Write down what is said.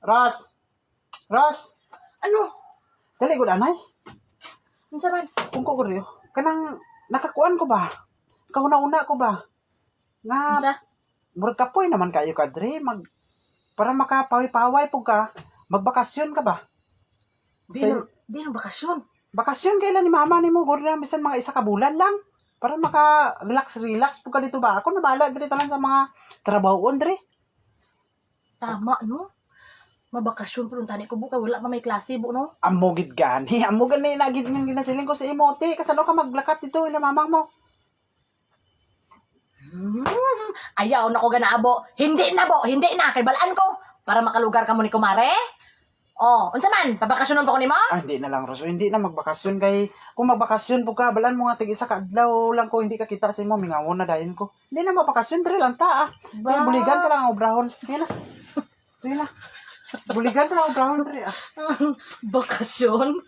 Ras. Ras. Ano? Dali ko anay. Unsa man? Kung ko kuryo. Kanang nakakuan ko ba? Kahuna-una ko ba? Nga, Unsa? murag kapoy naman kayo kadre. Mag, para makapawi-paway po ka. Magbakasyon ka ba? Di na, di na bakasyon. Bakasyon kailan ni mama ni mo. Guro na bisan mga isa ka bulan lang. Para maka-relax-relax po ka dito ba? Ako nabala dito lang sa mga trabahoon dre. Tama, no? Mabakasyon pero tani ko buka wala pa may klase bu no. Amo gid gani. Amo gani nagid ng ginasiling ko sa imote. Kasano ka maglakat dito ila mamang mo. Hmm. Ayaw na ko ganaabo. Hindi na bo, hindi na kay balaan ko para makalugar ka mo ni kumare. Oh, unsa man? Pabakasyonon pa ko nimo? Ah, hindi na lang, Roso. Hindi na magbakasyon kay... Kung magbakasyon po ka, balan mo nga tig isa ka adlaw lang ko, hindi ka kita sa imo, mingawon na dayon ko. Hindi na magbakasyon, dre lang ta, ah. Kaya buligan ka lang ang obrahon. Sige na. Sige na. Buligan ang obrahon, dre, ah. Bakasyon?